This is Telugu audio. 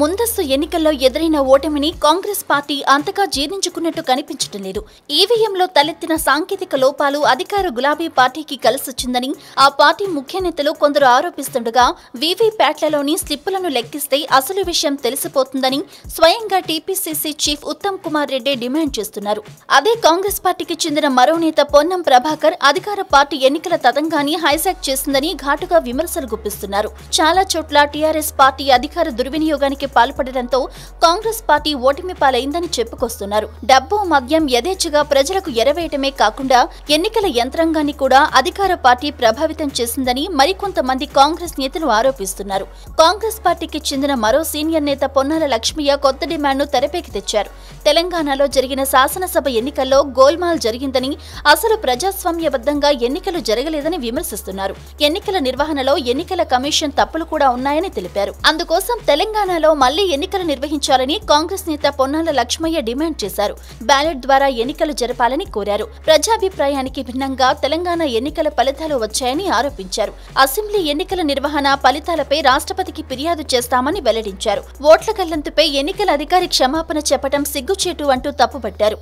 ముందస్తు ఎన్నికల్లో ఎదురైన ఓటమిని కాంగ్రెస్ పార్టీ అంతగా జీర్ణించుకున్నట్టు కనిపించడం లేదు. ఈవీఎంలో తలెత్తిన సాంకేతిక లోపాలు అధికార గులాబీ పార్టీకి కలిసొచ్చిందని ఆ పార్టీ ముఖ్య నేతలు కొందరు ఆరోపిస్తుండగా వీవీప్యాట్లలోని స్లిప్పులను లెక్కిస్తే అసలు విషయం తెలిసిపోతుందని స్వయంగా TPCC chief Uttam Kumar Reddy demand చేస్తున్నారు. అదే కాంగ్రెస్ పార్టీకి చెందిన మరో నేత పొన్నం ప్రభాకర్ అధికార పార్టీ ఎన్నికల తతంగాన్ని హైజాక్ చేసిందని ఘాటుగా విమర్శలు గుప్పిస్తున్నారు. చాలా చోట్ల టీఆర్ఎస్ పార్టీ అధికార దుర్వినియోగానికి పాల్పడడంతో కాంగ్రెస్ పార్టీ ఓటమి పాలైందని చెప్పుకొస్తున్నారు. డబ్బు మద్యం యథేచ్ఛగా ప్రజలకు ఎరవేయటమే కాకుండా ఎన్నికల యంత్రాంగాన్ని కూడా అధికార పార్టీ ప్రభావితం చేసిందని మరికొంతమంది కాంగ్రెస్ నేతలు ఆరోపిస్తున్నారు. కాంగ్రెస్ పార్టీకి చెందిన మరో సీనియర్ నేత పొన్నాల లక్ష్మయ్య కొత్త డిమాండ్ను తెరపైకి తెచ్చారు. తెలంగాణలో జరిగిన శాసనసభ ఎన్నికల్లో గోల్మాల్ జరిగిందని అసలు ప్రజాస్వామ్యబద్ధంగా ఎన్నికలు జరగలేదని విమర్శిస్తున్నారు. ఎన్నికల నిర్వహణలో ఎన్నికల కమిషన్ తప్పులు కూడా ఉన్నాయని తెలిపారు. అందుకోసం తెలంగాణలో మళ్ళీ ఎన్నికలు నిర్వహించాలని కాంగ్రెస్ నేత పొన్నాల లక్ష్మయ్య డిమాండ్ చేశారు. బ్యాలెట్ ద్వారా ఎన్నికలు జరపాలని కోరారు. ప్రజాభిప్రాయానికి భిన్నంగా తెలంగాణ ఎన్నికల ఫలితాలు వచ్చాయని ఆరోపించారు. అసెంబ్లీ ఎన్నికల నిర్వహణ ఫలితాలపై రాష్ట్రపతికి ఫిర్యాదు చేస్తామని వెల్లడించారు. ఓట్ల కల్లంతుపై ఎన్నికల అధికారి క్షమాపణ చెప్పడం సిగ్గుచేటు అంటూ తప్పుపట్టారు.